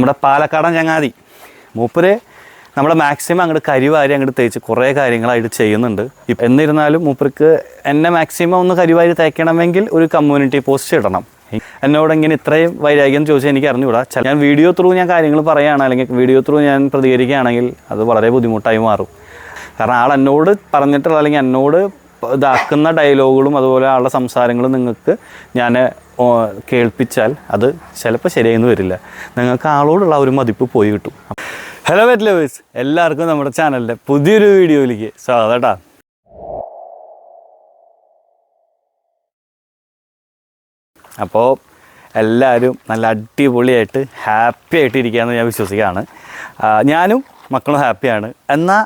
നമ്മുടെ പാലക്കാടൻ ചങ്ങാതി. മൂപ്പര് നമ്മുടെ മാക്സിമം അങ്ങോട്ട് കരിവാരി അങ്ങോട്ട് തേച്ച് കുറേ കാര്യങ്ങളായിട്ട് ചെയ്യുന്നുണ്ട്. എന്നിരുന്നാലും മൂപ്പർക്ക് എന്നെ മാക്സിമം ഒന്ന് കരിവാരി തേക്കണമെങ്കിൽ ഒരു കമ്മ്യൂണിറ്റി പോസ്റ്റ് ഇടണം. എന്നോട് ഇങ്ങനെ ഇത്രയും വൈരാഗ്യം ചോദിച്ചാൽ എനിക്ക് അറിഞ്ഞുകൂടാ. ഞാൻ വീഡിയോ ത്രൂ ഞാൻ കാര്യങ്ങൾ പറയുകയാണ് അല്ലെങ്കിൽ വീഡിയോ ത്രൂ ഞാൻ പ്രതികരിക്കുകയാണെങ്കിൽ അത് വളരെ ബുദ്ധിമുട്ടായി മാറും. കാരണം ആൾ എന്നോട് പറഞ്ഞിട്ടുള്ള അല്ലെങ്കിൽ എന്നോട് ഇതാക്കുന്ന ഡയലോഗുകളും അതുപോലെ ആളുടെ സംസാരങ്ങളും നിങ്ങൾക്ക് ഞാൻ കേൾപ്പിച്ചാൽ അത് ചിലപ്പോൾ ശരിയെന്ന് വരില്ല. നിങ്ങൾക്ക് ആളോടുള്ള ഒരു മതിപ്പ് പോയി കിട്ടും. ഹലോ വെറ്റ് ലവേഴ്സ് എല്ലാവർക്കും നമ്മുടെ ചാനലിന്റെ പുതിയൊരു വീഡിയോയിലേക്ക് സ്വാഗതം അപ്പോൾ എല്ലാവരും നല്ല അടിപൊളിയായിട്ട് ഹാപ്പി ആയിട്ട് ഇരിക്കുകയെന്ന് ഞാൻ വിശ്വസിക്കുകയാണ്. ഞാനും മക്കളും ഹാപ്പിയാണ്. എന്നാൽ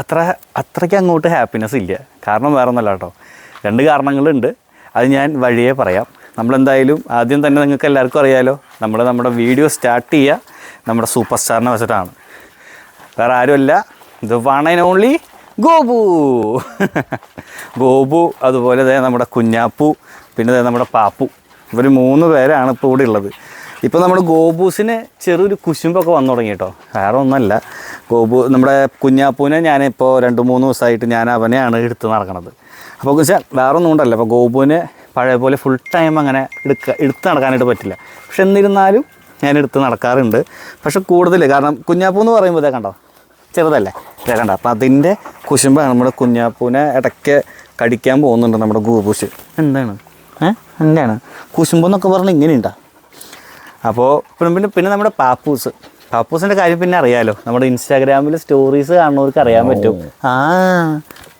അത്ര അത്രയ്ക്ക് അങ്ങോട്ട് ഹാപ്പിനെസ് ഇല്ല. കാരണം വേറെ ഒന്നല്ല കേട്ടോ. രണ്ട് കാരണങ്ങളുണ്ട്. അത് ഞാൻ വഴിയേ പറയാം. നമ്മളെന്തായാലും ആദ്യം തന്നെ നിങ്ങൾക്ക് എല്ലാവർക്കും അറിയാലോ നമ്മൾ നമ്മുടെ വീഡിയോ സ്റ്റാർട്ട് ചെയ്യുക നമ്മുടെ സൂപ്പർ സ്റ്റാറിനെ വെച്ചിട്ടാണ്. വേറെ ആരുമല്ല. ഇത് one and only Gopu. Gopu അതുപോലെ തന്നെ നമ്മുടെ കുഞ്ഞാപ്പു പിന്നെ നമ്മുടെ പാപ്പു. ഇവർ മൂന്ന് പേരാണ് ഇപ്പോൾ ഇവിടെ ഉള്ളത്. ഇപ്പോൾ നമ്മുടെ ഗോപൂസിന് ചെറിയൊരു കുശുമ്പൊക്കെ വന്നു തുടങ്ങി കേട്ടോ. വേറെ ഒന്നല്ല ഗോപു നമ്മുടെ കുഞ്ഞാപ്പൂനെ ഞാനിപ്പോൾ രണ്ട് മൂന്ന് ദിവസമായിട്ട് ഞാൻ അവനെയാണ് എടുത്ത് നടക്കുന്നത് അപ്പോൾ വെച്ചാൽ വേറൊന്നും ഒന്നും കൊണ്ടല്ല. അപ്പോൾ ഗോപുവിന് പഴയ പോലെ ഫുൾ ടൈം അങ്ങനെ എടുക്ക എടുത്ത് നടക്കാനായിട്ട് പറ്റില്ല. പക്ഷെ എന്നിരുന്നാലും ഞാൻ എടുത്ത് നടക്കാറുണ്ട്. പക്ഷെ കൂടുതൽ കാരണം കുഞ്ഞാപ്പൂ എന്ന് പറയുമ്പോൾ ഇതേ കണ്ടോ? ചെറുതല്ലേ? ഇതേ കണ്ടോ? അപ്പോൾ അതിന്റെ കുശുമ്പാണ് നമ്മുടെ കുഞ്ഞാപ്പൂനെ ഇടയ്ക്ക് കടിക്കാൻ പോകുന്നുണ്ട് നമ്മുടെ ഗൂബൂസ് എന്താണ്? ഏഹ് എന്താണ്? കുശുമ്പെന്നൊക്കെ പറഞ്ഞാൽ ഇങ്ങനെയുണ്ടാ? അപ്പോൾ പിന്നെ പിന്നെ നമ്മുടെ പാപ്പൂസ്. പാപ്പൂസിന്റെ കാര്യം പിന്നെ അറിയാലോ. നമ്മുടെ ഇൻസ്റ്റാഗ്രാമിൽ സ്റ്റോറീസ് കാണുന്നവർക്ക് അറിയാൻ പറ്റും. ആ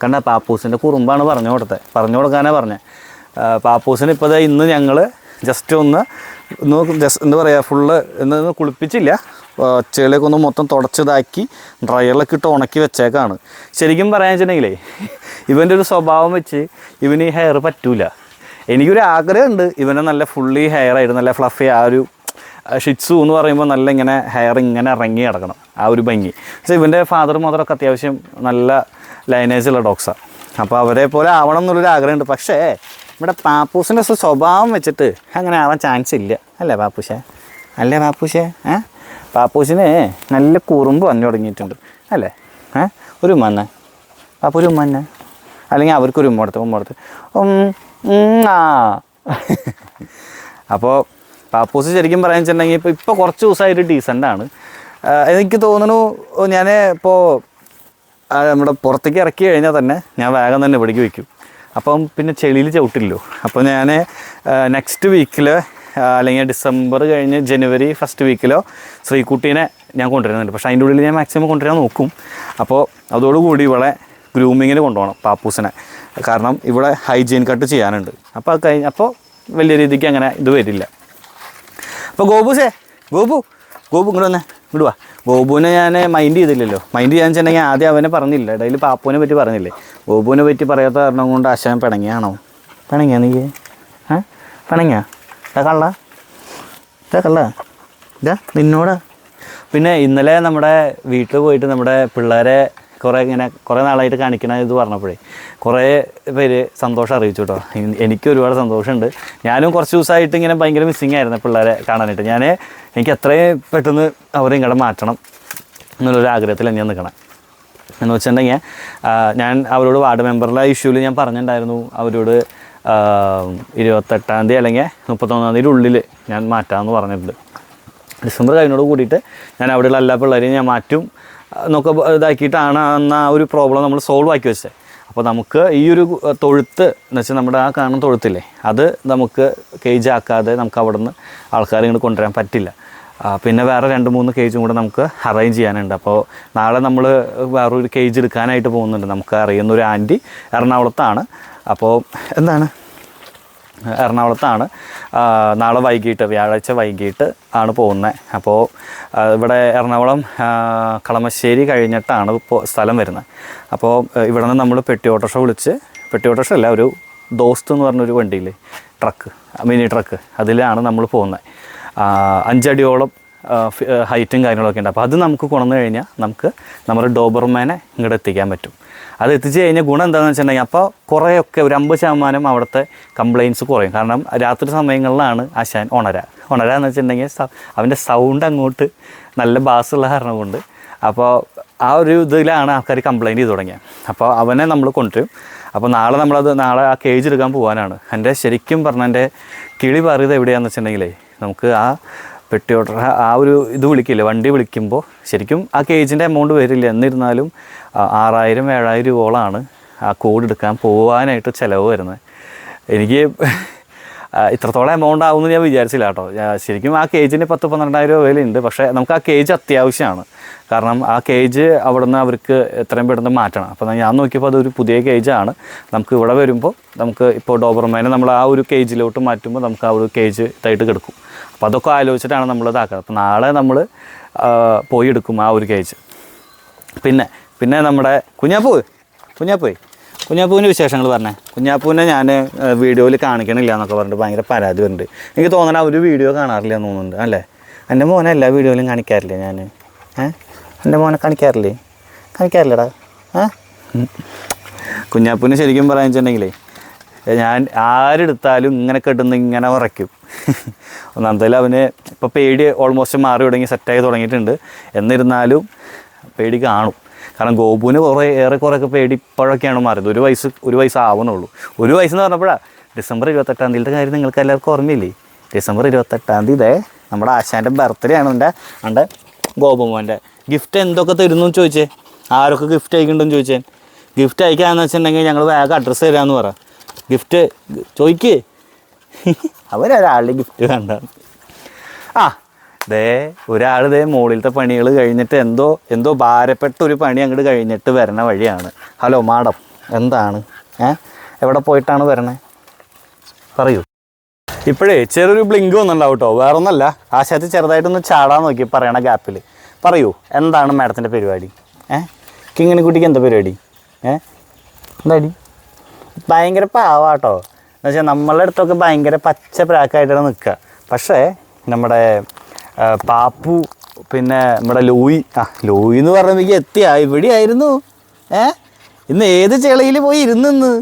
കണ്ട പാപ്പൂസിന്റെ കുറുമ്പാണ് പറഞ്ഞു കൊടുത്തത് പറഞ്ഞു കൊടുക്കാനാ പറഞ്ഞത് പാപ്പൂസിന് ഇപ്പോൾ ഇന്ന് ഞങ്ങൾ ജസ്റ്റ് ഒന്ന് ജസ്റ്റ് എന്താ പറയുക ഫുള്ള് എന്നൊന്ന് കുളിപ്പിച്ചില്ല. ആ, ഒന്ന് മൊത്തം തുടച്ചതാക്കി ഡ്രയറിലൊക്കെ ഇട്ട് ഉണക്കി വെച്ചേക്കാണ്. ശരിക്കും പറയാൻ വെച്ചിട്ടുണ്ടെങ്കിലേ ഇവന്റെ ഒരു സ്വഭാവം വെച്ച് ഇവന് ഈ ഹെയർ പറ്റൂല. എനിക്കൊരു ആഗ്രഹമുണ്ട് ഇവനെ നല്ല ഫുള്ളി ഹെയർ ആയിട്ട് നല്ല ഫ്ലഫി ആ ഒരു ഷിറ്റ്സു എന്ന് പറയുമ്പോൾ നല്ല ഇങ്ങനെ ഹെയർ ഇങ്ങനെ ഇറങ്ങി കിടക്കണം. ആ ഒരു ഭംഗി. പക്ഷേ ഇവന്റെ ഫാദർ മദറൊക്കെ അത്യാവശ്യം നല്ല ലൈനേജ് ഉള്ള ഡോഗ്സാണ് അപ്പോൾ അവരെ പോലെ ആവണം എന്നുള്ളൊരു ആഗ്രഹമുണ്ട്. പക്ഷേ ഇവിടെ പാപ്പൂസിന്റെ സ്വഭാവം വെച്ചിട്ട് അങ്ങനെ ആവാൻ ചാൻസ് ഇല്ല. അല്ലേ പാപ്പൂശേ അല്ലേ പാപ്പൂശേ ഏ? പാപ്പൂസിന് നല്ല കുറുമ്പ് വന്നു തുടങ്ങിയിട്ടുണ്ട്. അല്ലേ? ഏ? ഒരു ഉമ്മന്നെ. പാപ്പൂ ഒരു ഉമ്മന്നെ. അല്ലെങ്കിൽ അവർക്കൊരു ഉമ്മ കൊടുത്ത് ഉമ്മ കൊടുത്ത്. ആ. അപ്പോൾ പാപ്പൂസ് ശരിക്കും പറയാൻ വെച്ചിട്ടുണ്ടെങ്കിൽ ഇപ്പോൾ ഇപ്പോൾ കുറച്ച് ദിവസമായിട്ട് ഡീസന്റാണ് എനിക്ക് തോന്നുന്നു ഞാൻ ഇപ്പോൾ നമ്മുടെ പുറത്തേക്ക് ഇറക്കി കഴിഞ്ഞാൽ തന്നെ ഞാൻ വേഗം തന്നെ ഇവിടേക്ക് വയ്ക്കും. അപ്പം പിന്നെ ചെളിയിൽ ചവിട്ടില്ലോ അപ്പോൾ ഞാൻ നെക്സ്റ്റ് വീക്കിൽ അല്ലെങ്കിൽ ഡിസംബർ കഴിഞ്ഞ് ജനുവരി ഫസ്റ്റ് വീക്കിലോ ശ്രീകുട്ടീനെ ഞാൻ കൊണ്ടുവരുന്നുണ്ട്. പക്ഷേ അതിന്റെ ഉള്ളിൽ ഞാൻ മാക്സിമം കൊണ്ടുവരാൻ നോക്കും. അപ്പോൾ അതോടുകൂടി ഇവിടെ ഗ്രൂമിങ്ങിന് കൊണ്ടുപോകണം പാപ്പൂസിനെ. കാരണം ഇവിടെ ഹൈജീൻ കട്ട് ചെയ്യാനുണ്ട്. അപ്പോൾ അപ്പോൾ വലിയ രീതിക്ക് അങ്ങനെ ഇത് വരില്ല. അപ്പോൾ ഗോപുസേ ഗോപു ഗോപു ഇങ്ങോട്ട് വന്നേ ഇങ്ങോട്ട് വാ. ഗോപുവിനെ ഞാൻ മൈൻഡ് ചെയ്തില്ലല്ലോ. മൈൻഡ് ചെയ്യാന്ന് വെച്ചിട്ടുണ്ടെങ്കിൽ ആദ്യം അവനെ പറഞ്ഞില്ല. ഇടയിൽ പാപ്പുവിനെ പറ്റി പറഞ്ഞില്ലേ. ഗോപുവിനെ പറ്റി പറയാത്ത കാരണം കൊണ്ട് ആശാൻ പിണങ്ങിയാണോ? പിണങ്ങിയാ നീ? ഏ? പിണങ്ങിയാ? ഇതാ കള്ള. ഇതാ കള്ള. ഇതാ നിന്നോടാ. പിന്നെ ഇന്നലെ നമ്മുടെ വീട്ടിൽ പോയിട്ട് നമ്മുടെ പിള്ളേരെ കുറേ ഇങ്ങനെ കുറേ നാളായിട്ട് കാണിക്കണ ഇത് പറഞ്ഞപ്പോഴേ കുറേ പേര് സന്തോഷം അറിയിച്ചു കേട്ടോ. എനിക്ക് ഒരുപാട് സന്തോഷമുണ്ട്. ഞാനും കുറച്ച് ദിവസമായിട്ട് ഇങ്ങനെ ഭയങ്കര മിസ്സിങ് ആയിരുന്നു പിള്ളേരെ കാണാനായിട്ട്. ഞാൻ എനിക്ക് എത്രയും പെട്ടെന്ന് അവരെ ഇങ്ങോട്ട് മാറ്റണം എന്നുള്ളൊരു ആഗ്രഹത്തിൽ ഞാൻ നിൽക്കണം എന്ന് വെച്ചിട്ടുണ്ടെങ്കിൽ ഞാൻ അവരോട് വാർഡ് മെമ്പറിലെ ഇഷ്യൂവിൽ ഞാൻ പറഞ്ഞിട്ടുണ്ടായിരുന്നു. അവരോട് ഇരുപത്തെട്ടാം തീയതി അല്ലെങ്കിൽ മുപ്പത്തൊന്നാം തീയതി ഉള്ളിൽ ഞാൻ മാറ്റാമെന്ന് പറഞ്ഞിട്ടുണ്ട്. ഡിസംബർ കഴിഞ്ഞോട് കൂടിയിട്ട് ഞാൻ അവിടെയുള്ള എല്ലാ പിള്ളേരെയും ഞാൻ മാറ്റും. എന്നൊക്കെ ഇതാക്കിയിട്ടാണ് അന്ന് ആ ഒരു പ്രോബ്ലം നമ്മൾ സോൾവ് ആക്കി വെച്ചത് അപ്പോൾ നമുക്ക് ഈ ഒരു തൊഴുത്ത് എന്ന് വെച്ചാൽ നമ്മുടെ ആ കാണുന്ന തൊഴുത്തില്ലേ അത് നമുക്ക് കേജ് ആക്കാതെ നമുക്ക് അവിടെ നിന്ന് ആൾക്കാരെ ഇങ്ങോട്ട് കൊണ്ടുവരാൻ പറ്റില്ല. പിന്നെ വേറെ രണ്ട് മൂന്ന് കേജും കൂടെ നമുക്ക് അറേഞ്ച് ചെയ്യാനുണ്ട്. അപ്പോൾ നാളെ നമ്മൾ വേറൊരു കേജ് എടുക്കാനായിട്ട് പോകുന്നുണ്ട്. നമുക്ക് അറിയുന്ന ഒരു ആന്റി എറണാകുളത്താണ്. അപ്പോൾ എന്താണ്? എറണാകുളത്താണ്. നാളെ വൈകിട്ട് വ്യാഴാഴ്ച വൈകിട്ട് ആണ് പോകുന്നത് അപ്പോൾ ഇവിടെ എറണാകുളം കളമശ്ശേരി കഴിഞ്ഞിട്ടാണ് സ്ഥലം വരുന്നത് അപ്പോൾ ഇവിടെ നിന്ന് നമ്മൾ പെട്ടി ഓട്ടോറിക്ഷ വിളിച്ച് പെട്ടി ഓട്ടോറിക്ഷ അല്ല ഒരു ദോസ്ത് എന്ന് പറഞ്ഞൊരു വണ്ടിയില്ലേ ട്രക്ക് മിനി ട്രക്ക് അതിലാണ് നമ്മൾ പോകുന്നത് അഞ്ചടിയോളം ഹൈറ്റും കാര്യങ്ങളൊക്കെ ഉണ്ട്. അപ്പോൾ അത് നമുക്ക് കൊണ്ടു കഴിഞ്ഞാൽ നമുക്ക് നമ്മുടെ ഡോബർമാനെ ഇങ്ങോട്ട് എത്തിക്കാൻ പറ്റും. അത് എത്തിച്ചു കഴിഞ്ഞാൽ ഗുണം എന്താണെന്ന് വെച്ചിട്ടുണ്ടെങ്കിൽ അപ്പോൾ കുറേയൊക്കെ ഒരു അമ്പത് ശതമാനം അവിടുത്തെ കംപ്ലയിൻസ് കുറയും. കാരണം രാത്രി സമയങ്ങളിലാണ് ആശാൻ ഉണര എന്ന് വെച്ചിട്ടുണ്ടെങ്കിൽ അവന്റെ സൗണ്ട് അങ്ങോട്ട് നല്ല ബാസുള്ള കാരണം കൊണ്ട് അപ്പോൾ ആ ഒരു ഇതിലാണ് ആൾക്കാർ കംപ്ലയിന്റ് ചെയ്ത് തുടങ്ങിയത് അപ്പോൾ അവനെ നമ്മൾ കൊണ്ടുവരും. അപ്പോൾ നാളെ നമ്മളത് നാളെ ആ കേജ് എടുക്കാൻ പോകാനാണ് എന്റെ ശരിക്കും പറഞ്ഞ എന്റെ കിളി പറയുന്നത് എവിടെയാണെന്ന് വെച്ചിട്ടുണ്ടെങ്കിലേ നമുക്ക് ആ പെട്ടി ഓർഡർ ആ ഒരു ഇത് വിളിക്കില്ല? വണ്ടി വിളിക്കുമ്പോൾ ശരിക്കും ആ കേജിന്റെ എമൗണ്ട് വരില്ല. എന്നിരുന്നാലും ആറായിരം ഏഴായിരം രൂപയോളമാണ് ആ കോഡ് എടുക്കാൻ പോകാനായിട്ട് ചിലവ് വരുന്നത്. എനിക്ക് ഇത്രത്തോളം എമൗണ്ട് ആവുമെന്ന് ഞാൻ വിചാരിച്ചില്ല കേട്ടോ. ശരിക്കും ആ കേജിന് പത്ത് പന്ത്രണ്ടായിരം രൂപ വിലയുണ്ട്. പക്ഷേ നമുക്ക് ആ കേജ് അത്യാവശ്യമാണ്. കാരണം ആ കേജ് അവിടുന്ന് അവർക്ക് എത്രയും പെട്ടെന്ന് മാറ്റണം. അപ്പോൾ ഞാൻ നോക്കിയപ്പോൾ അതൊരു പുതിയ കേജാണ് നമുക്ക് ഇവിടെ വരുമ്പോൾ നമുക്ക് ഇപ്പോൾ ഡോബർമാനെ നമ്മൾ ആ ഒരു കേജിലോട്ട് മാറ്റുമ്പോൾ നമുക്ക് ആ ഒരു കേജ് ഇതായിട്ട് കിടക്കും. അപ്പോൾ അതൊക്കെ ആലോചിച്ചിട്ടാണ് നമ്മൾ ഇതാക്കുന്നത്. അപ്പോൾ നാളെ നമ്മൾ പോയി എടുക്കും ആ ഒരു കേജ് പിന്നെ പിന്നെ നമ്മുടെ കുഞ്ഞാപ്പൂ. കുഞ്ഞാപ്പൂയി കുഞ്ഞാപ്പൂവിന്റെ വിശേഷങ്ങൾ പറഞ്ഞേ. കുഞ്ഞാപ്പൂവിനെ ഞാൻ വീഡിയോയിൽ കാണിക്കണില്ല എന്നൊക്കെ പറഞ്ഞിട്ട് ഭയങ്കര പരാതി വരുന്നുണ്ട് എനിക്ക് തോന്നണ ഒരു വീഡിയോ കാണാറില്ല എന്ന് തോന്നുന്നുണ്ട് അല്ലേ? എന്റെ മോനെ എല്ലാ വീഡിയോയിലും കാണിക്കാറില്ലേ ഞാൻ ഏഹ് എന്റെ മോനെ കാണിക്കാറില്ലേ? കാണിക്കാറില്ലടാ. ഏഹ് കുഞ്ഞാപ്പൂവിന് ശരിക്കും പറയാന്ന് വെച്ചിട്ടുണ്ടെങ്കിലേ ഞാൻ ആരെടുത്താലും ഇങ്ങനെ കെട്ടുന്ന ഇങ്ങനെ ഉറയ്ക്കും. ഒന്നാമത്തേലും അവന് ഇപ്പോൾ പേടി ഓൾമോസ്റ്റ് മാറി തുടങ്ങി സെറ്റായി തുടങ്ങിയിട്ടുണ്ട്. എന്നിരുന്നാലും പേടി കാണും. കാരണം ഗോപുവിന് കുറേ ഏറെ കുറേയൊക്കെ പേടി ഇപ്പോഴൊക്കെയാണ് മാറിയത്. ഒരു വയസ്സ് ഒരു വയസ്സ് ആവണുള്ളൂ ഒരു വയസ്സെന്ന് പറഞ്ഞപ്പോഴാണ് ഡിസംബർ ഇരുപത്തെട്ടാം തീയതിയുടെ കാര്യം നിങ്ങൾക്ക് എല്ലാവർക്കും ഓർമ്മയില്ലേ? ഡിസംബർ ഇരുപത്തെട്ടാം തീയതി ഇതേ നമ്മുടെ ആശാന്റെ ബർത്ത്ഡേ ആണ് എന്റെ എന്റെ ഗോപുമോന്റെ ഗിഫ്റ്റ് എന്തൊക്കെ തരുന്നു ചോദിച്ചേ? ആരൊക്കെ ഗിഫ്റ്റ് അയക്കുന്നുണ്ടെന്ന് ചോദിച്ചേ? ഗിഫ്റ്റ് അയക്കാന്ന് വെച്ചിട്ടുണ്ടെങ്കിൽ ഞങ്ങൾ വേഗം അഡ്രസ്സ് തരാമെന്ന് പറ. ഗിഫ്റ്റ് ചോദിക്ക്. അവരൊരാളുടെ ഗിഫ്റ്റ് വേണ്ട. ആ ദേ ഒരാൾ ദേ മുകളിലത്തെ പണികൾ കഴിഞ്ഞിട്ട് എന്തോ എന്തോ ഭാരപ്പെട്ട ഒരു പണി അങ്ങോട്ട് കഴിഞ്ഞിട്ട് വരണ വഴിയാണ്. ഹലോ മാഡം എന്താണ്? ഏ? എവിടെ പോയിട്ടാണ് വരണേ? പറയൂ. ഇപ്പോഴേ ചെറിയൊരു ബ്ലിങ്ക് വന്നിട്ടുണ്ടാവും കേട്ടോ വേറെ ഒന്നല്ല ആശാത്തി ചെറുതായിട്ടൊന്ന് ചാടാൻ നോക്കി പറയണ ഗ്യാപ്പിൽ പറയൂ എന്താണ് മാഡത്തിന്റെ പരിപാടി? ഏ? കിങ്ങിണിക്കുട്ടിക്ക് എന്താ പരിപാടി? ഏ? എന്താടി? ഭയങ്കര പാവാട്ടോ. എന്ന് വെച്ചാൽ നമ്മളുടെ അടുത്തൊക്കെ ഭയങ്കര പച്ച പ്രാക്കായിട്ടാണ് നിൽക്കുക പക്ഷേ നമ്മുടെ പാപ്പു പിന്നെ നമ്മുടെ ലൂയി ആ ലൂയി എന്ന് പറയുമ്പോൾ എത്തിയാ ഇവിടെയായിരുന്നു. ഏ? ഇന്ന് ഏത് ചെളിയിൽ പോയി ഇരുന്നിന്ന്?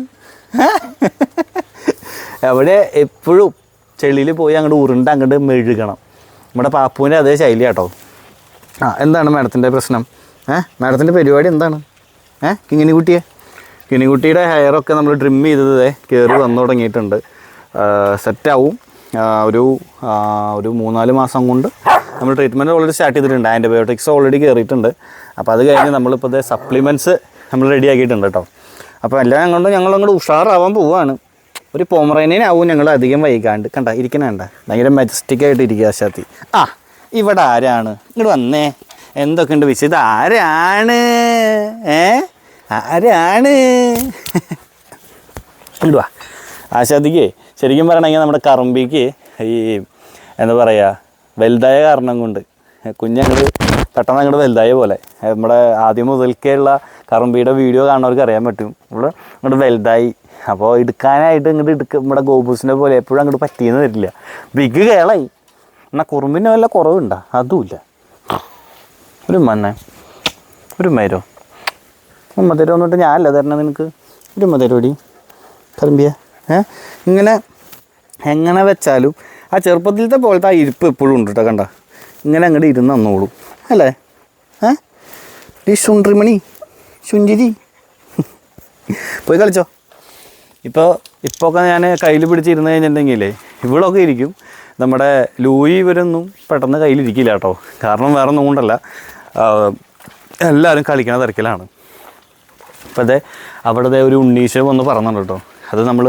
അവിടെ എപ്പോഴും ചെളിയിൽ പോയി അങ്ങോട്ട് ഉരുണ്ട് അങ്ങോട്ട് മെഴുകണം. നമ്മുടെ പാപ്പുവിന്റെ അതേ ശൈലി കേട്ടോ ആ എന്താണ് മാഡത്തിന്റെ പ്രശ്നം? ഏ? മാഡത്തിന്റെ പരിപാടി എന്താണ്? ഏ? കിങ്ങിനിക്കുട്ടിയെ കിങ്ങിനിക്കുട്ടിയുടെ ഹെയറൊക്കെ നമ്മൾ ട്രിം ചെയ്തത് കയറി വന്നു തുടങ്ങിയിട്ടുണ്ട്. സെറ്റാവും ഒരു ഒരു മൂന്നാൽ മാസം കൊണ്ട് നമ്മൾ ട്രീറ്റ്മെന്റ് ഓൾറെഡി സ്റ്റാർട്ട് ചെയ്തിട്ടുണ്ട്. ആന്റിബയോട്ടിക്സ് ഓൾറെഡി കയറിയിട്ടുണ്ട് അപ്പോൾ അത് കഴിഞ്ഞ് നമ്മളിപ്പോൾ ഇത് സപ്ലിമെന്റ്സ് നമ്മൾ റെഡി ആക്കിയിട്ടുണ്ട് കേട്ടോ അപ്പോൾ എല്ലാം കൊണ്ടും ഞങ്ങൾ അങ്ങോട്ട് ഉഷാറാവാൻ പോവുകയാണ് ഒരു പോമറേനിയനാവും ഞങ്ങൾ അധികം വൈകാണ്ട്. കണ്ട ഇരിക്കണ കണ്ട. ഭയങ്കര മെജസ്റ്റിക് ആയിട്ട് ഇരിക്കുക ശാത്തി ആ ഇവിടെ ആരാണ്? ഇങ്ങോട്ട് വന്നേ. എന്തൊക്കെയുണ്ട് വിശ്വ ഇത് ആരാണ്? ഏ? ആരാണ്? ഇങ്ങോട്ട് വാ ആശാദിക്ക് ശരിക്കും പറയണമെങ്കിൽ നമ്മുടെ കറമ്പിക്ക് ഈ എന്താ പറയുക വലുതായ കാരണം കൊണ്ട് കുഞ്ഞങ്ങട് പെട്ടെന്ന് അങ്ങോട്ട് വലുതായ പോലെ. നമ്മുടെ ആദ്യം മുതൽക്കേയുള്ള കറമ്പിയുടെ വീഡിയോ കാണുന്നവർക്ക് അറിയാൻ പറ്റും. ഇവിടെ അങ്ങോട്ട് വലുതായി. അപ്പോൾ എടുക്കാനായിട്ട് ഇങ്ങോട്ട് എടുക്ക നമ്മുടെ ഗോബൂസിനെ പോലെ എപ്പോഴും അങ്ങോട്ട് പറ്റിയെന്ന് വരില്ല. ബിഗ് കേളായി. എന്നാൽ കുറുമ്പിന് വല്ല കുറവുണ്ടോ? അതുമില്ല. ഒരു മണ്ണ. ഒരു മരോ? ഉമ്മ തരുമോ എന്നിട്ട് ഞാനല്ല തരണേ നിനക്ക്. ഒരു ഉമ്മ തരുമോടി കറമ്പിയ ഏ? ഇങ്ങനെ എങ്ങനെ വെച്ചാലും ആ ചെറുപ്പത്തിലത്തെ പോലത്തെ ആ ഇരിപ്പ് എപ്പോഴും ഉണ്ട് കേട്ടോ കണ്ട. ഇങ്ങനെ അങ്ങോട്ട് ഇരുന്ന് തന്നോളൂ അല്ലേ? ഏ? ഈ ശുണ്ട്രിമണി ശുഞ്ചിരി. പോയി കളിച്ചോ. ഇപ്പോൾ ഇപ്പോൾ ഒക്കെ ഞാൻ കയ്യിൽ പിടിച്ചിരുന്ന് കഴിഞ്ഞിട്ടുണ്ടെങ്കിലേ ഇവിടെയൊക്കെ ഇരിക്കും. നമ്മുടെ ലൂയി ഇവരൊന്നും പെട്ടെന്ന് കയ്യിലിരിക്കില്ല കേട്ടോ കാരണം വേറെ ഒന്നും കൊണ്ടല്ല എല്ലാവരും കളിക്കണ തിരക്കിലാണ്. അപ്പോൾ അതെ അവിടെ ഒരു ഉണ്ണീശ വന്ന് പറഞ്ഞുണ്ട് കേട്ടോ. അത് നമ്മൾ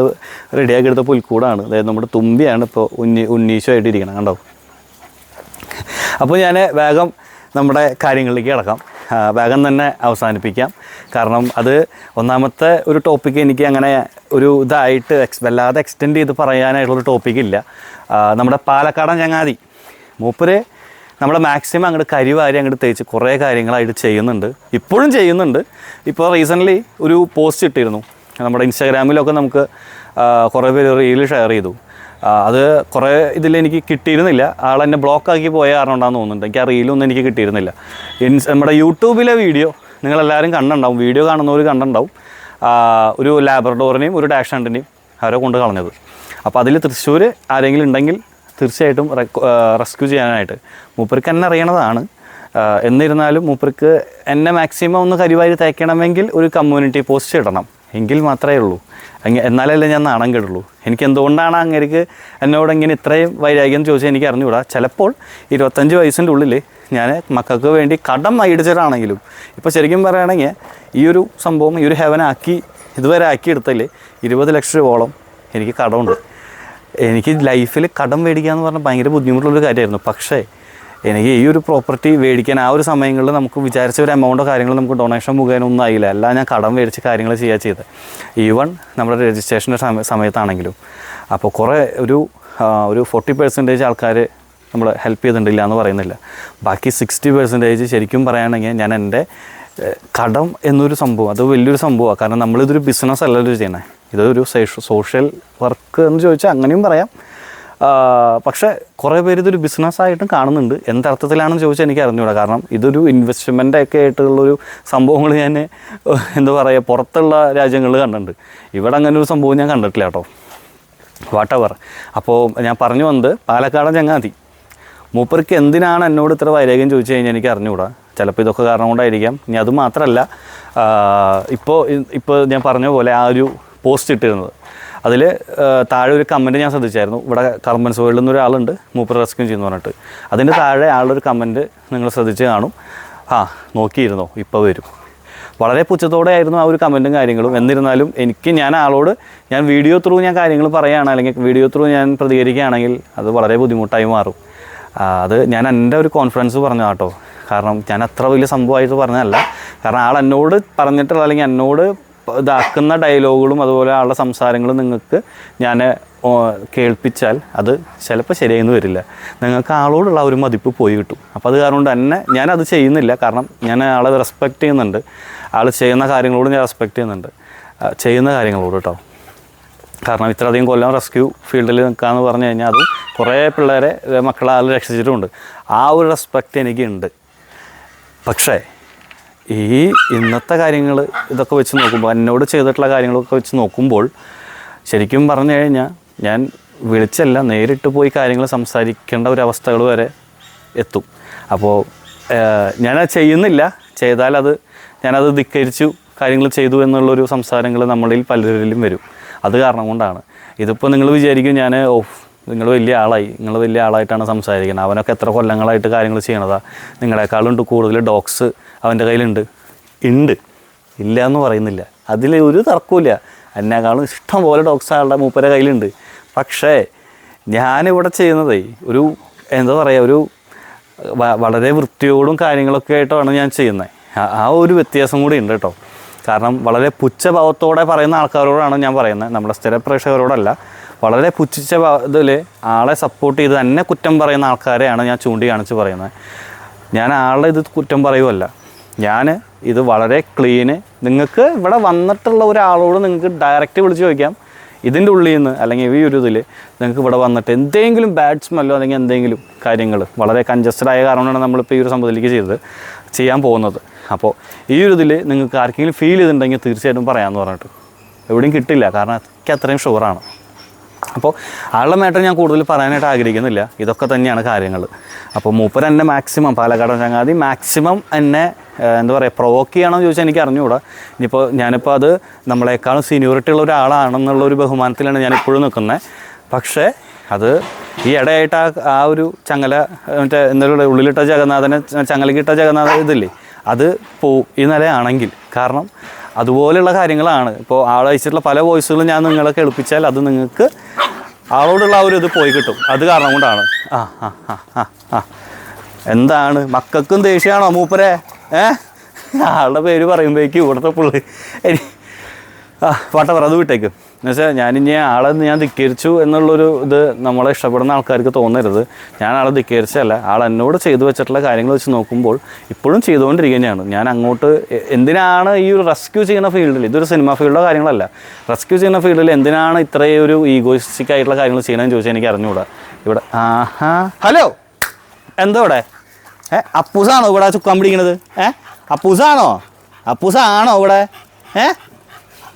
റെഡിയാക്കി എടുത്ത പുൽക്കൂടാണ്. അതായത് നമ്മുടെ തുമ്പിയാണ് ഇപ്പോൾ ഉണ്ണി ഉണ്ണീശമായിട്ട് കണ്ടോ? അപ്പോൾ ഞാൻ വേഗം നമ്മുടെ കാര്യങ്ങളിലേക്ക് കിടക്കാം. വേഗം തന്നെ അവസാനിപ്പിക്കാം. കാരണം അത് ഒന്നാമത്തെ ഒരു ടോപ്പിക്ക് എനിക്ക് അങ്ങനെ ഒരു ഇതായിട്ട് എക്സ് വല്ലാതെ എക്സ്റ്റെൻഡ് ചെയ്ത് പറയാനായിട്ടുള്ളൊരു ടോപ്പിക്കില്ല നമ്മുടെ പാലക്കാടൻ ചങ്ങാതി. മൂപ്പര് നമ്മൾ മാക്സിമം അങ്ങോട്ട് കരിവാരി അങ്ങോട്ട് തേച്ച് കുറേ കാര്യങ്ങളായിട്ട് ചെയ്യുന്നുണ്ട്. ഇപ്പോഴും ചെയ്യുന്നുണ്ട്. ഇപ്പോൾ റീസെന്റ്ലി ഒരു പോസ്റ്റ് ഇട്ടിരുന്നു. നമ്മുടെ ഇൻസ്റ്റാഗ്രാമിലൊക്കെ നമുക്ക് കുറേ പേര് റീൽ ഷെയർ ചെയ്തു. അത് കുറേ ഇതിൽ എനിക്ക് കിട്ടിയിരുന്നില്ല. ആൾ എന്നെ ബ്ലോക്കാക്കി പോയ കാരണം ഉണ്ടാകുന്ന തോന്നുന്നുണ്ട്. എനിക്ക് ആ റീലൊന്നും എനിക്ക് കിട്ടിയിരുന്നില്ല. ഇൻസ് നമ്മുടെ യൂട്യൂബിലെ വീഡിയോ നിങ്ങളെല്ലാവരും കണ്ടുണ്ടാവും വീഡിയോ കാണുന്നവർ കണ്ടുണ്ടാവും ഒരു ലാബറട്ടോറിനെയും ഒരു ഡാഷ് ഹണ്ടിനെയും അവരെ കൊണ്ട് കളഞ്ഞത്. അപ്പോൾ അതിൽ തൃശ്ശൂർ ആരെങ്കിലും ഉണ്ടെങ്കിൽ തീർച്ചയായിട്ടും റെസ്ക്യൂ ചെയ്യാനായിട്ട്. മൂപ്പർക്ക് എന്നെ അറിയണതാണ്. എന്നിരുന്നാലും മൂപ്പർക്ക് എന്നെ മാക്സിമം ഒന്ന് കരിവാരി തയ്ക്കണമെങ്കിൽ ഒരു കമ്മ്യൂണിറ്റി പോസ്റ്റ് ഇടണം. എങ്കിൽ മാത്രമേ ഉള്ളൂ. എന്നാലല്ലേ ഞാൻ നാണം കേടുള്ളൂ. എനിക്ക് എന്തുകൊണ്ടാണ് അങ്ങേക്ക് എന്നോട് ഇങ്ങനെ ഇത്രയും വൈരാഗ്യം ചോദിച്ചാൽ എനിക്ക് അറിഞ്ഞുകൂടാ. ചിലപ്പോൾ ഇരുപത്തഞ്ച് വയസ്സിന്റെ ഉള്ളിൽ ഞാൻ മക്കൾക്ക് വേണ്ടി കടം മേടിച്ചിട്ടാണെങ്കിലും ഇപ്പോൾ ശരിക്കും പറയുകയാണെങ്കിൽ ഈ ഒരു സംഭവം ഈ ഒരു ഹെവനാക്കി ഇതുവരെ ആക്കിയെടുത്തതിൽ ഇരുപത് ലക്ഷം രൂപോളം എനിക്ക് കടമുണ്ട്. എനിക്ക് ലൈഫിൽ കടം മേടിക്കുക എന്ന് പറഞ്ഞാൽ ഭയങ്കര ബുദ്ധിമുട്ടുള്ളൊരു കാര്യമായിരുന്നു. പക്ഷേ എനിക്ക് ഈ ഒരു പ്രോപ്പർട്ടി മേടിക്കാൻ ആ ഒരു സമയങ്ങളിൽ നമുക്ക് വിചാരിച്ച ഒരു എമൗണ്ടോ കാര്യങ്ങളോ നമുക്ക് ഡൊണേഷൻ മുഖേന ഒന്നും ആയില്ല. എല്ലാം ഞാൻ കടം മേടിച്ച് കാര്യങ്ങൾ ചെയ്യുക ചെയ്തത് ഈവൺ നമ്മുടെ രജിസ്ട്രേഷന്റെ സമയ സമയത്താണെങ്കിലും. അപ്പോൾ കുറേ ഒരു ഒരു ഫോർട്ടി പെർസെന്റേജ് ആൾക്കാർ നമ്മൾ ഹെൽപ്പ് ചെയ്തിട്ടില്ല എന്ന് പറയുന്നില്ല. ബാക്കി സിക്സ്റ്റി പെർസെന്റേജ് ശരിക്കും പറയുകയാണെങ്കിൽ ഞാൻ എന്റെ കടം എന്നൊരു സംഭവം അത് വലിയൊരു സംഭവമാണ്. കാരണം നമ്മളിതൊരു ബിസിനസ് അല്ലല്ലോ ചെയ്യണേ. ഇതൊരു സോഷ്യൽ വർക്ക് എന്ന് ചോദിച്ചാൽ അങ്ങനെയും പറയാം. പക്ഷേ കുറേ പേര് ഇതൊരു ബിസിനസ്സായിട്ടും കാണുന്നുണ്ട്. എന്തർത്ഥത്തിലാണെന്ന് ചോദിച്ചാൽ എനിക്ക് അറിഞ്ഞുകൂടാ കാരണം ഇതൊരു ഇൻവെസ്റ്റ്മെന്റ് ഒക്കെ ആയിട്ടുള്ളൊരു സംഭവങ്ങൾ ഞാൻ എന്താ പറയുക പുറത്തുള്ള രാജ്യങ്ങളിൽ കണ്ടിട്ടുണ്ട്. ഇവിടെ അങ്ങനെ ഒരു സംഭവം ഞാൻ കണ്ടിട്ടില്ല കേട്ടോ. വാട്ടവർ അപ്പോൾ ഞാൻ പറഞ്ഞു വന്നത് പാലക്കാടൻ ചങ്ങാതി. മൂപ്പർക്ക് എന്തിനാണ് എന്നോട് ഇത്ര വൈരാഗ്യം ചോദിച്ചു കഴിഞ്ഞാൽ എനിക്ക് അറിഞ്ഞുകൂടാ ചിലപ്പോൾ ഇതൊക്കെ കാരണം കൊണ്ടായിരിക്കാം. ഇനി അത് മാത്രമല്ല ഇപ്പോൾ ഇപ്പോൾ ഞാൻ പറഞ്ഞ പോലെ ആ ഒരു പോസ്റ്റ് ഇട്ടിരുന്നത്. അതിൽ താഴെ ഒരു കമന്റ് ഞാൻ ശ്രദ്ധിച്ചായിരുന്നു. ഇവിടെ കർമ്മൻസ് വേൾഡിൽ നിന്ന് ഒരാളുണ്ട് മൂപ്പർ റെസ്ക്യൂ ചെയ്യുന്നു പറഞ്ഞിട്ട്. അതിന്റെ താഴെ ആളൊരു കമന്റ് നിങ്ങൾ ശ്രദ്ധിച്ച് കാണും. ആ നോക്കിയിരുന്നോ? ഇപ്പോൾ വരും. വളരെ പുച്ഛത്തോടെ ആയിരുന്നു ആ ഒരു കമന്റും കാര്യങ്ങളും. എന്നിരുന്നാലും എനിക്ക് ഞാൻ ആളോട് ഞാൻ വീഡിയോ ത്രൂ ഞാൻ കാര്യങ്ങൾ പറയുകയാണ് അല്ലെങ്കിൽ വീഡിയോ ത്രൂ ഞാൻ പ്രതികരിക്കുകയാണെങ്കിൽ അത് വളരെ ബുദ്ധിമുട്ടായി മാറും. അത് ഞാൻ എന്റെ ഒരു കോൺഫിഡൻസ് പറഞ്ഞു കേട്ടോ കാരണം ഞാൻ അത്ര വലിയ സംഭവമായിട്ട് പറഞ്ഞതല്ല. കാരണം ആൾ എന്നോട് പറഞ്ഞിട്ടുള്ള അല്ലെങ്കിൽ എന്നോട് ഇതാക്കുന്ന ഡയലോഗുകളും അതുപോലെ ആളുടെ സംസാരങ്ങളും നിങ്ങൾക്ക് ഞാൻ കേൾപ്പിച്ചാൽ അത് ചിലപ്പോൾ ശരിയെന്ന് വരില്ല. നിങ്ങൾക്ക് ആളോടുള്ള ഒരു മതിപ്പ് പോയി കിട്ടും. അപ്പോൾ അത് കാരണം തന്നെ ഞാനത് ചെയ്യുന്നില്ല. കാരണം ഞാൻ ആളെ റെസ്പെക്റ്റ് ചെയ്യുന്നുണ്ട്. ആൾ ചെയ്യുന്ന കാര്യങ്ങളോട് ഞാൻ റെസ്പെക്റ്റ് ചെയ്യുന്നുണ്ട്. ചെയ്യുന്ന കാര്യങ്ങളോട് കേട്ടോ കാരണം ഇത്രയധികം കൊല്ലം റെസ്ക്യൂ ഫീൽഡിൽ നിൽക്കാമെന്ന് പറഞ്ഞു കഴിഞ്ഞാൽ അത് കുറേ പിള്ളേരെ മക്കളെ ആൾ രക്ഷിച്ചിട്ടുമുണ്ട് ആ ഒരു റെസ്പെക്റ്റ് എനിക്കുണ്ട്. പക്ഷേ ഈ ഇന്നത്തെ കാര്യങ്ങൾ ഇതൊക്കെ വെച്ച് നോക്കുമ്പോൾ എന്നോട് ചെയ്തിട്ടുള്ള കാര്യങ്ങളൊക്കെ വെച്ച് നോക്കുമ്പോൾ ശരിക്കും പറഞ്ഞു കഴിഞ്ഞാൽ ഞാൻ വിളിച്ചല്ല നേരിട്ട് പോയി കാര്യങ്ങൾ സംസാരിക്കേണ്ട ഒരു വരെ എത്തും. അപ്പോൾ ഞാനത് ചെയ്യുന്നില്ല. ചെയ്താൽ അത് ഞാനത് ധിക്കരിച്ചു കാര്യങ്ങൾ ചെയ്തു എന്നുള്ളൊരു സംസാരങ്ങൾ നമ്മളിൽ പലരിലും വരും. അത് കാരണം കൊണ്ടാണ്. ഇതിപ്പോൾ നിങ്ങൾ വിചാരിക്കും ഞാൻ ഓ നിങ്ങൾ വലിയ ആളായി. നിങ്ങൾ വലിയ ആളായിട്ടാണ് സംസാരിക്കുന്നത്. അവനൊക്കെ എത്ര കൊല്ലങ്ങളായിട്ട് കാര്യങ്ങൾ ചെയ്യണതാണ് നിങ്ങളെക്കാളുണ്ട് കൂടുതൽ ഡോഗ്സ് അവന്റെ കയ്യിലുണ്ട്. ഉണ്ട്. ഇല്ല എന്ന് പറയുന്നില്ല. അതിൽ ഒരു തർക്കമില്ല എന്നെക്കാളും ഇഷ്ടം പോലെ ഡോഗ്സ് ആളുടെ മൂപ്പരെ കയ്യിലുണ്ട്. പക്ഷേ ഞാനിവിടെ ചെയ്യുന്നത് ഒരു എന്താ പറയുക ഒരു വളരെ വൃത്തിയോടും കാര്യങ്ങളൊക്കെ ആയിട്ടാണ് ഞാൻ ചെയ്യുന്നത്. ആ ഒരു വ്യത്യാസം കൂടി ഉണ്ട് കേട്ടോ. കാരണം വളരെ പുച്ഛഭാവത്തോടെ പറയുന്ന ആൾക്കാരോടാണ് ഞാൻ പറയുന്നത്. നമ്മുടെ സ്ഥിര പ്രേക്ഷകരോടല്ല വളരെ പുച്ഛിച്ച ഇതിൽ ആളെ സപ്പോർട്ട് ചെയ്ത് തന്നെ കുറ്റം പറയുന്ന ആൾക്കാരെയാണ് ഞാൻ ചൂണ്ടിക്കാണിച്ച് പറയുന്നത്. ഞാൻ ആളുടെ ഇത് കുറ്റം പറയുമല്ല ഞാൻ ഇത് വളരെ ക്ലീന് നിങ്ങൾക്ക് ഇവിടെ വന്നിട്ടുള്ള ഒരാളോട് നിങ്ങൾക്ക് ഡയറക്റ്റ് വിളിച്ച് ചോദിക്കാം. ഇതിന്റെ ഉള്ളിൽ നിന്ന് അല്ലെങ്കിൽ ഈ ഒരു ഇതിൽ നിങ്ങൾക്ക് ഇവിടെ വന്നിട്ട് എന്തെങ്കിലും ബാഡ് സ്മെല്ലോ അല്ലെങ്കിൽ എന്തെങ്കിലും കാര്യങ്ങൾ വളരെ കൺജസ്റ്റഡ് ആയ കാരണമാണ് നമ്മളിപ്പോൾ ഈ ഒരു സംഭവത്തിലേക്ക് ചെയ്തത് ചെയ്യാൻ പോകുന്നത്. അപ്പോൾ ഈ ഒരു ഇതിൽ നിങ്ങൾക്ക് ആർക്കെങ്കിലും ഫീൽ ചെയ്തിട്ടുണ്ടെങ്കിൽ തീർച്ചയായിട്ടും പറയാമെന്ന് പറഞ്ഞിട്ട്. എവിടെയും കിട്ടില്ല കാരണം എനിക്ക് അത്രയും ഷുവറാണ് അപ്പോൾ ആളുടെ മാറ്റർ ഞാൻ കൂടുതൽ പറയാനായിട്ട് ആഗ്രഹിക്കുന്നില്ല. ഇതൊക്കെ തന്നെയാണ് കാര്യങ്ങൾ. അപ്പോൾ മൂപ്പർ എന്നെ മാക്സിമം പാലക്കാട് ചങ്ങാതി മാക്സിമം എന്നെ എന്താ പറയുക പ്രൊവോക്ക് ചെയ്യണമെന്ന് ചോദിച്ചാൽ എനിക്ക് അറിഞ്ഞുകൂടാ ഇനിയിപ്പോൾ ഞാനിപ്പോൾ അത് നമ്മളെക്കാളും സീനിയോറിറ്റി ഉള്ള ഒരാളാണെന്നുള്ള ഒരു ബഹുമാനത്തിലാണ് ഞാൻ ഇപ്പോഴും നിൽക്കുന്നത് പക്ഷേ അത് ഈ ഇടയായിട്ട് ആ ആ ഒരു ചങ്ങല മറ്റേ എന്താ ഉള്ളിലിട്ട ജഗന്നാഥനെ ചങ്ങലക്കിട്ട ജഗന്നാഥ ഇതില്ലേ അത് പോ ഈ നിലയാണെങ്കിൽ. കാരണം അതുപോലെയുള്ള കാര്യങ്ങളാണ്. ഇപ്പോൾ ആളയച്ചിട്ടുള്ള പല വോയിസുകളും ഞാൻ നിങ്ങളെ കേൾപ്പിച്ചാൽ അത് നിങ്ങൾക്ക് ആളോടുള്ള ആ ഒരു ഇത് പോയി കിട്ടും. അത് കാരണം കൊണ്ടാണ്. ആ ആ ആ ആ എന്താണ്? മക്കൾക്കും ദേഷ്യമാണോ മൂപ്പരെ? ഏ? ആളുടെ പേര് പറയുമ്പോഴേക്കും ഇവിടുത്തെ പുള്ളി ആ വാട്ടവർ അത് വിട്ടേക്ക്. എന്നുവെച്ചാൽ ഞാനിനി ആളെ ഞാൻ ധിക്കരിച്ചു എന്നുള്ളൊരു ഇത് നമ്മളെ ഇഷ്ടപ്പെടുന്ന ആൾക്കാർക്ക് തോന്നരുത്. ഞാൻ ആളെ ധിക്കരിച്ചല്ല ആൾ എന്നോട് ചെയ്തു വെച്ചിട്ടുള്ള കാര്യങ്ങൾ വെച്ച് നോക്കുമ്പോൾ ഇപ്പോഴും ചെയ്തുകൊണ്ടിരിക്കുകയാണ് ഞാൻ അങ്ങോട്ട് എന്തിനാണ് ഈ ഒരു റെസ്ക്യൂ ചെയ്യുന്ന ഫീൽഡിൽ ഇതൊരു സിനിമ ഫീൽഡോ കാര്യങ്ങളല്ല. റെസ്ക്യൂ ചെയ്യുന്ന ഫീൽഡിൽ എന്തിനാണ് ഇത്രയും ഒരു ഈഗോയിസ്റ്റിക് ആയിട്ടുള്ള കാര്യങ്ങൾ ചെയ്യണമെന്ന് ചോദിച്ചാൽ എനിക്ക് അറിഞ്ഞുകൂടാ ഇവിടെ ആഹാ. ഹലോ എന്താ ഇവിടെ? ഏ അപ്പൂസാണോ ഇവിടെ ചുക്കാൻ പിടിക്കണത്? ഏ അപ്പൂസാണോ? അപ്പൂസാണോ ഇവിടെ? ഏ?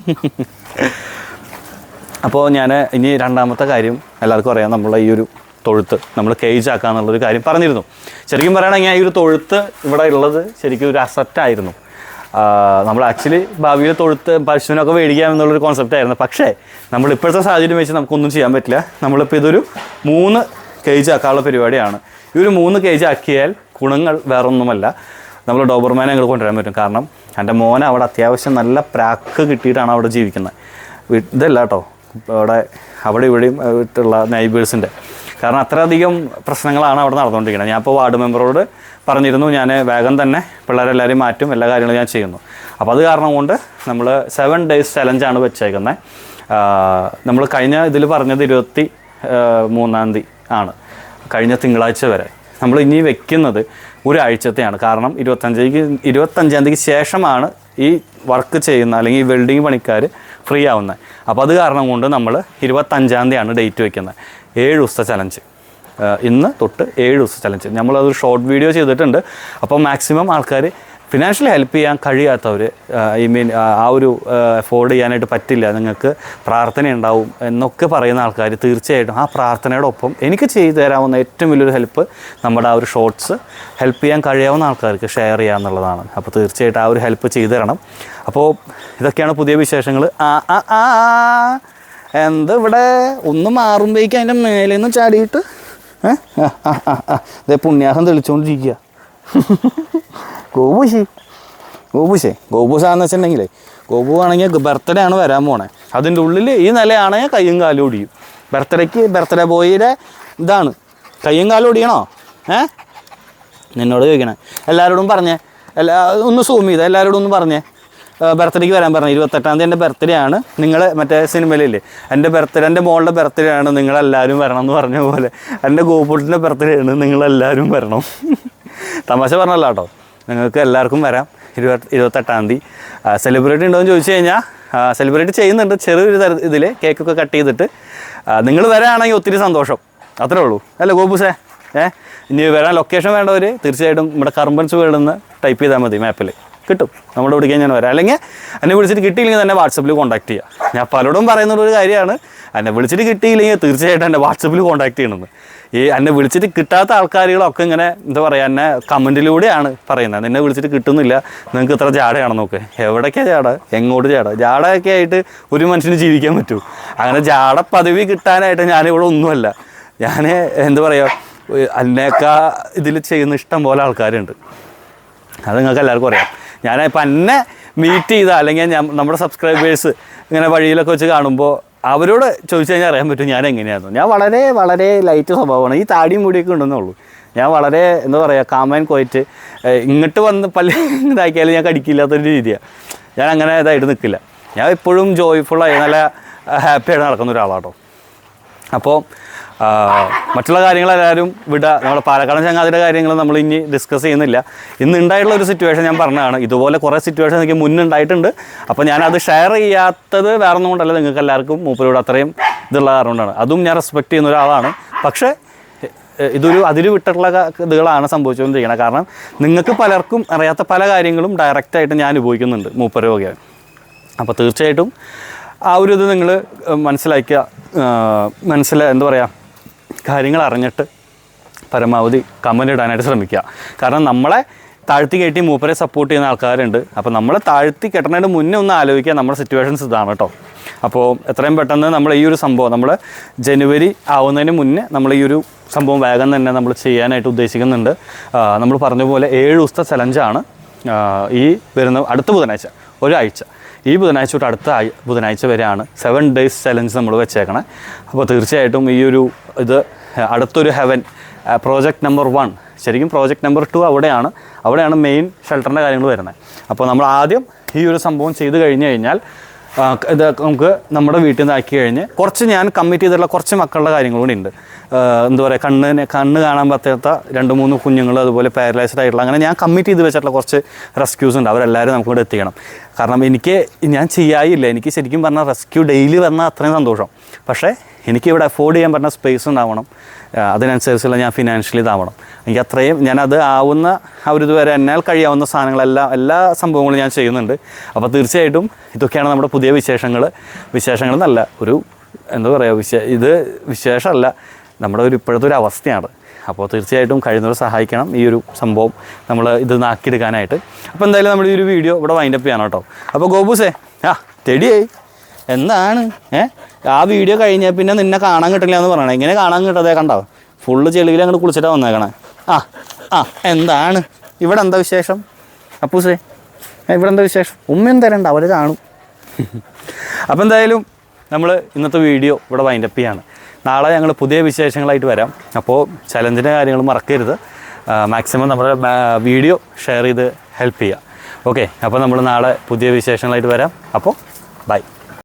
അപ്പോൾ ഞാൻ ഇനി രണ്ടാമത്തെ കാര്യം എല്ലാവർക്കും അറിയാം നമ്മളെ ഈ ഒരു തൊഴുത്ത് നമ്മൾ കേജ് ആക്കാന്നുള്ളൊരു കാര്യം പറഞ്ഞിരുന്നു. ശരിക്കും പറയുകയാണെങ്കിൽ ഈ ഒരു തൊഴുത്ത് ഇവിടെ ഉള്ളത് ശരിക്കും ഒരു അസറ്റായിരുന്നു നമ്മൾ ആക്ച്വലി ഭാവിയിൽ തൊഴുത്ത് പശുവിനൊക്കെ മേടിക്കാം എന്നുള്ളൊരു കോൺസെപ്റ്റ് ആയിരുന്നു. പക്ഷേ നമ്മൾ ഇപ്പോഴത്തെ സാഹചര്യം വെച്ച് നമുക്കൊന്നും ചെയ്യാൻ പറ്റില്ല. നമ്മളിപ്പോൾ ഇതൊരു മൂന്ന് കേജ് ആക്കാനുള്ള പരിപാടിയാണ്. ഈ ഒരു മൂന്ന് കേജ് ആക്കിയാൽ ഗുണങ്ങൾ വേറൊന്നുമല്ല. നമ്മൾ ഡോബർമാനെ അങ്ങോട്ട് കൊണ്ടുവരാൻ പറ്റും. കാരണം എന്റെ മോനെ അവിടെ അത്യാവശ്യം നല്ല പ്രാക്ക് കിട്ടിയിട്ടാണ് അവിടെ ജീവിക്കുന്നത്. ഇതല്ല കേട്ടോ. അവിടെ അവിടെ ഇവിടെയും ഇട്ടുള്ള നൈബേഴ്സിന്റെ കാരണം അത്രയധികം പ്രശ്നങ്ങളാണ് അവിടെ നടന്നുകൊണ്ടിരിക്കുന്നത്. ഞാൻ ഇപ്പോൾ വാർഡ് മെമ്പറോട് പറഞ്ഞിരുന്നു ഞാൻ വേഗം തന്നെ പിള്ളേരെല്ലാവരെയും മാറ്റും എല്ലാ കാര്യങ്ങളും ഞാൻ ചെയ്യുന്നു. അപ്പോൾ അത് കാരണം കൊണ്ട് നമ്മൾ സെവൻ ഡേയ്സ് ചലഞ്ചാണ് വെച്ചേക്കുന്നത് നമ്മൾ കഴിഞ്ഞ ഇതിൽ പറഞ്ഞത് ഇരുപത്തി മൂന്നാം തീയതി ആണ്. കഴിഞ്ഞ തിങ്കളാഴ്ച വരെ. നമ്മൾ ഇനി വെക്കുന്നത് ഒരാഴ്ചത്തെയാണ്. കാരണം ഇരുപത്തഞ്ചേക്ക് ഇരുപത്തഞ്ചാം തീയതിക്ക് ശേഷമാണ് ഈ വർക്ക് ചെയ്യുന്ന അല്ലെങ്കിൽ ഈ വെൽഡിങ് പണിക്കാർ ഫ്രീ ആവുന്നത് അപ്പോൾ അത് കാരണം കൊണ്ട് നമ്മൾ ഇരുപത്തഞ്ചാം തീയതിയാണ് ഡേറ്റ് വയ്ക്കുന്നത് ഏഴ് ദിവസത്തെ ചലഞ്ച് ഇന്ന് തൊട്ട് ഏഴ് ദിവസം ചലഞ്ച് നമ്മളതൊരു ഷോർട്ട് വീഡിയോ ചെയ്തിട്ടുണ്ട്. അപ്പോൾ മാക്സിമം ആൾക്കാർ ഫിനാൻഷ്യലി ഹെൽപ്പ് ചെയ്യാൻ കഴിയാത്തവർ ഐ മീൻ ആ ഒരു അഫോർഡ് ചെയ്യാനായിട്ട് പറ്റില്ല നിങ്ങൾക്ക് പ്രാർത്ഥന ഉണ്ടാവും എന്നൊക്കെ പറയുന്ന ആൾക്കാർ തീർച്ചയായിട്ടും ആ പ്രാർത്ഥനയുടെ ഒപ്പം എനിക്ക് ചെയ്തു തരാവുന്ന ഏറ്റവും വലിയൊരു ഹെൽപ്പ് നമ്മുടെ ആ ഒരു ഷോർട്സ് ഹെൽപ്പ് ചെയ്യാൻ കഴിയാവുന്ന ആൾക്കാർക്ക് ഷെയർ ചെയ്യുക എന്നുള്ളതാണ്. അപ്പോൾ തീർച്ചയായിട്ടും ആ ഒരു ഹെൽപ്പ് ചെയ്തു തരണം. അപ്പോൾ ഇതൊക്കെയാണ് പുതിയ വിശേഷങ്ങൾ ആ ആ ആ എന്ത് ഇവിടെ? ഒന്ന് മാറുമ്പോഴേക്കും അതിന്റെ മേലെ നിന്ന് ചാടിയിട്ട് ഏ? ആ ആ ആ ആ. പുണ്യാഹം തെളിച്ചുകൊണ്ടിരിക്കുക ഗോപൂശി. ഗോപൂശേ. ഗോപൂസാന്ന് വെച്ചിട്ടുണ്ടെങ്കിലേ ഗോപു ആണെങ്കിൽ ബർത്ത്ഡേ ആണ് വരാൻ പോണേ. അതിന്റെ ഉള്ളിൽ ഈ നിലയാണെങ്കിൽ കയ്യും കാലും ഒടിയും. ബർത്ത്ഡേക്ക് ബർത്ത്ഡേ ബോയിയുടെ ഇതാണ്. കയ്യും കാലും ഒടിയണോ? ഏ? നിന്നോട് ചോദിക്കണേ. എല്ലാവരോടും പറഞ്ഞേ. എല്ലാ ഒന്ന് സൂം ചെയ്ത. എല്ലാവരോടും ഒന്ന് പറഞ്ഞേ. ബർത്ത്ഡേക്ക് വരാൻ പറഞ്ഞു. ഇരുപത്തെട്ടാം തീയതി എന്റെ ബർത്ത്ഡേ ആണ്. നിങ്ങൾ മറ്റേ സിനിമയിലില്ലേ? എന്റെ ബർത്ത്ഡേ എന്റെ മോളുടെ ബർത്ത്ഡേ ആണ്. നിങ്ങളെല്ലാവരും വരണം എന്ന് പറഞ്ഞ പോലെ. എന്റെ ഗോപുട്ടിന്റെ ബർത്ത്ഡേ ആണ്. നിങ്ങളെല്ലാവരും വരണം. തമാശ പറഞ്ഞല്ല കേട്ടോ. നിങ്ങൾക്ക് എല്ലാവർക്കും വരാം. ഇരുപത്തി ഇരുപത്തെട്ടാം തീയതി. സെലിബ്രേറ്റ് ഉണ്ടോ എന്ന് ചോദിച്ചു കഴിഞ്ഞാൽ സെലിബ്രേറ്റ് ചെയ്യുന്നുണ്ട്. ചെറിയൊരു തര ഇതിൽ കേക്കൊക്കെ കട്ട് ചെയ്തിട്ട്. നിങ്ങൾ വരാണെങ്കിൽ ഒത്തിരി സന്തോഷം. അത്രേ ഉള്ളൂ. അല്ല ഗോപുസേ? ഏ? ഇനി വരാൻ ലൊക്കേഷൻ വേണ്ടവർ തീർച്ചയായിട്ടും നമ്മുടെ കർമ്പൻസ് വേൾഡ് ടൈപ്പ് ചെയ്താൽ മതി മാപ്പിൽ കിട്ടും. നമ്മുടെ വിളിക്കാൻ ഞാൻ വരാം. അല്ലെങ്കിൽ എന്നെ വിളിച്ചിട്ട് കിട്ടിയില്ലെങ്കിൽ തന്നെ വാട്സപ്പിൽ കോൺടാക്ട് ചെയ്യുക ഞാൻ പലരോടും പറയുന്ന ഒരു കാര്യമാണ്. എന്നെ വിളിച്ചിട്ട് കിട്ടിയില്ലെങ്കിൽ തീർച്ചയായിട്ടും എന്നെ വാട്സപ്പിൽ കോൺടാക്ട് ചെയ്യണമെന്ന്. ഈ എന്നെ വിളിച്ചിട്ട് കിട്ടാത്ത ആൾക്കാരുകളൊക്കെ ഇങ്ങനെ എന്താ പറയുക എന്നെ കമന്റിലൂടെയാണ് പറയുന്നത്. എന്നെ വിളിച്ചിട്ട് കിട്ടുന്നില്ല. നിങ്ങൾക്ക് ഇത്ര ജാടയാണെന്ന് നോക്ക്. എവിടേക്കാണ് ജാട? എങ്ങോട്ട് ജാട? ജാടയൊക്കെ ആയിട്ട് ഒരു മനുഷ്യന് ജീവിക്കാൻ പറ്റൂ. അങ്ങനെ ജാട പദവി കിട്ടാനായിട്ട് ഞാനിവിടെ ഒന്നുമല്ല. ഞാൻ എന്താ പറയുക അതിനേക്കാ ഇതിൽ ചെയ്യുന്ന ഇഷ്ടം പോലെ ആൾക്കാരുണ്ട്. അത് നിങ്ങൾക്ക് എല്ലാവർക്കും അറിയാം. ഞാൻ ഇപ്പം എന്നെ മീറ്റ് ചെയ്ത അല്ലെങ്കിൽ ഞാൻ നമ്മുടെ സബ്സ്ക്രൈബേഴ്സ് ഇങ്ങനെ വഴിയിലൊക്കെ വെച്ച് കാണുമ്പോൾ അവരോട് ചോദിച്ചു കഴിഞ്ഞാൽ അറിയാൻ പറ്റും ഞാൻ എങ്ങനെയായിരുന്നു ഞാൻ വളരെ വളരെ ലൈറ്റ് സ്വഭാവമാണ്. ഈ താടിയും മുടിയൊക്കെ ഉണ്ടെന്നേ ഉള്ളൂ. ഞാൻ വളരെ എന്താ പറയുക കാമൻ കോയിറ്റ് ഇങ്ങോട്ട് വന്ന് പല്ല് ഇതാക്കിയാലും ഞാൻ കടിക്കില്ലാത്തൊരു രീതിയാണ് ഞാൻ അങ്ങനെ ഇതായിട്ട് നിൽക്കില്ല ഞാൻ എപ്പോഴും ജോയ്ഫുള്ളായി നല്ല ഹാപ്പിയായിട്ട് നടക്കുന്ന ഒരാളാട്ടോ. അപ്പോൾ മറ്റുള്ള കാര്യങ്ങളെല്ലാവരും വിടുക നമ്മുടെ പാലക്കാടൻ ചങ്ങാതിയുടെ കാര്യങ്ങൾ നമ്മൾ ഇനി ഡിസ്കസ് ചെയ്യുന്നില്ല. ഇന്ന് ഉണ്ടായിട്ടുള്ള ഒരു സിറ്റുവേഷൻ ഞാൻ പറഞ്ഞതാണ്. ഇതുപോലെ കുറേ സിറ്റുവേഷൻ എനിക്ക് മുന്നുണ്ടായിട്ടുണ്ട്. അപ്പോൾ ഞാനത് ഷെയർ ചെയ്യാത്തത് വേറെ ഒന്നും കൊണ്ടല്ല. നിങ്ങൾക്ക് എല്ലാവർക്കും മൂപ്പരോട് അത്രയും ഇതുള്ള കാരണം കൊണ്ടാണ്. അതും ഞാൻ റെസ്പെക്ട് ചെയ്യുന്ന ഒരാളാണ്. പക്ഷേ ഇതൊരു അതിര് വിട്ടിട്ടുള്ള ഇതുകളാണ് സംഭവിച്ചുകൊണ്ടിരിക്കുന്നത് കാരണം നിങ്ങൾക്ക് പലർക്കും അറിയാത്ത പല കാര്യങ്ങളും ഡയറക്റ്റായിട്ട് ഞാൻ ഉപയോഗിക്കുന്നുണ്ട് മൂപ്പരോഗ്യം അപ്പോൾ തീർച്ചയായിട്ടും ആ ഒരു ഇത് നിങ്ങൾ മനസ്സിലാക്കുക മനസ്സിൽ എന്താ പറയുക കാര്യങ്ങൾ അറിഞ്ഞിട്ട് പരമാവധി കമന്റ് ഇടാനായിട്ട് ശ്രമിക്കുക. കാരണം നമ്മളെ താഴ്ത്തി കയറ്റി മൂപ്പരെ സപ്പോർട്ട് ചെയ്യുന്ന ആൾക്കാരുണ്ട്. അപ്പോൾ നമ്മളെ താഴ്ത്തി കെട്ടണതിന് മുന്നേ ഒന്ന് ആലോചിക്കുക നമ്മുടെ സിറ്റുവേഷൻസ് ഇതാണ് കേട്ടോ അപ്പോൾ എത്രയും പെട്ടെന്ന് നമ്മൾ ഈ ഒരു സംഭവം നമ്മൾ ജനുവരി ആവുന്നതിന് മുന്നേ നമ്മൾ ഈ ഒരു സംഭവം വേഗം തന്നെ നമ്മൾ ചെയ്യാനായിട്ട് ഉദ്ദേശിക്കുന്നുണ്ട്. നമ്മൾ പറഞ്ഞ പോലെ ഏഴ് ദിവസത്തെ ചലഞ്ചാണ് ഈ വരുന്ന അടുത്ത ബുധനാഴ്ച ഒരാഴ്ച. ഈ ബുധനാഴ്ച തൊട്ട് അടുത്ത ബുധനാഴ്ച വരെയാണ് സെവൻ ഡേയ്സ് ചലഞ്ച് നമ്മൾ വെച്ചേക്കണേ. അപ്പോൾ തീർച്ചയായിട്ടും ഈ ഒരു ഇത് അടുത്തൊരു ഹെവൻ പ്രോജക്റ്റ് നമ്പർ വൺ ശരിക്കും പ്രോജക്റ്റ് നമ്പർ ടു അവിടെയാണ്. അവിടെയാണ് മെയിൻ ഷെൽട്ടറിന്റെ കാര്യങ്ങൾ വരുന്നത്. അപ്പോൾ നമ്മൾ ആദ്യം ഈ ഒരു സംഭവം ചെയ്ത് കഴിഞ്ഞ് കഴിഞ്ഞാൽ ഇത് നമുക്ക് നമ്മുടെ വീട്ടിൽ നിന്ന് ആക്കി കഴിഞ്ഞ് കുറച്ച് ഞാൻ കമ്മിറ്റ് ചെയ്തിട്ടുള്ള കുറച്ച് മക്കളുടെ കാര്യങ്ങൾ കൂടി ഉണ്ട്. എന്താ പറയുക കണ്ണിന് കണ്ണ് കാണാൻ പറ്റാത്ത രണ്ട് മൂന്ന് കുഞ്ഞുങ്ങൾ അതുപോലെ പാരലൈസ്ഡ് ആയിട്ടുള്ള അങ്ങനെ ഞാൻ കമ്മിറ്റ് ചെയ്ത് വെച്ചിട്ടുള്ള കുറച്ച് റെസ്ക്യൂസ് ഉണ്ട്. അവരെല്ലാവരും നമുക്കിവിടെ എത്തിക്കണം. കാരണം എനിക്ക് ഞാൻ ചെയ്യായില്ല. എനിക്ക് ശരിക്കും പറഞ്ഞാൽ റെസ്ക്യൂ ഡെയിലി വന്നാൽ അത്രയും സന്തോഷം. പക്ഷേ എനിക്കിവിടെ അഫോർഡ് ചെയ്യാൻ പറ്റുന്ന സ്പേസ് ഉണ്ടാവണം അതിനനുസരിച്ചുള്ള ഞാൻ ഫിനാൻഷ്യലി ഇതാവണം. എനിക്ക് അത്രയും ഞാനത് ആവുന്ന ആ ഒരു ഇതുവരെ എന്നാൽ കഴിയാവുന്ന സാധനങ്ങളെല്ലാം എല്ലാ സംഭവങ്ങളും ഞാൻ ചെയ്യുന്നുണ്ട്. അപ്പോൾ തീർച്ചയായിട്ടും ഇതൊക്കെയാണ് നമ്മുടെ പുതിയ വിശേഷങ്ങൾ വിശേഷങ്ങൾ എന്നല്ല ഒരു എന്താ പറയുക വിശേ ഇത് വിശേഷമല്ല നമ്മുടെ ഒരു ഇപ്പോഴത്തെ ഒരു അവസ്ഥയാണ്. അപ്പോൾ തീർച്ചയായിട്ടും കഴിയുന്നവർ സഹായിക്കണം ഈ ഒരു സംഭവം നമ്മൾ ഇത് നാക്കിയെടുക്കാനായിട്ട് അപ്പോൾ എന്തായാലും നമ്മൾ ഈ ഒരു വീഡിയോ ഇവിടെ വൈൻഡപ്പ് ചെയ്യണം കേട്ടോ അപ്പോൾ ഗോപൂസേ ആ തെടിയായി. എന്താണ്? ഏ? ആ വീഡിയോ കഴിഞ്ഞാൽ പിന്നെ നിന്നെ കാണാൻ കിട്ടില്ല എന്ന് പറയണേ. ഇങ്ങനെ കാണാൻ കിട്ടാതെ കണ്ടോ? ഫുള്ള് ചെളിയിൽ അങ്ങോട്ട് കുളിച്ചിട്ടാണ് വന്നേക്കണേ. ആ ആ എന്താണ്? ഇവിടെ എന്താ വിശേഷം? അപ്പൂസേ ഇവിടെ എന്താ വിശേഷം? ഉമ്മയും തരണ്ട അവർ കാണും. അപ്പോൾ എന്തായാലും നമ്മൾ ഇന്നത്തെ വീഡിയോ ഇവിടെ വൈൻഡപ്പ് ചെയ്യാണ്. നാളെ ഞങ്ങൾ പുതിയ വിശേഷങ്ങളായിട്ട് വരാം. അപ്പോൾ ചലഞ്ചിന്റെ കാര്യങ്ങൾ മറക്കരുത്. മാക്സിമം നമ്മുടെ വീഡിയോ ഷെയർ ചെയ്ത് ഹെൽപ്പ് ചെയ്യുക ഓക്കെ അപ്പോൾ നമ്മൾ നാളെ പുതിയ വിശേഷങ്ങളായിട്ട് വരാം. അപ്പോൾ ബൈ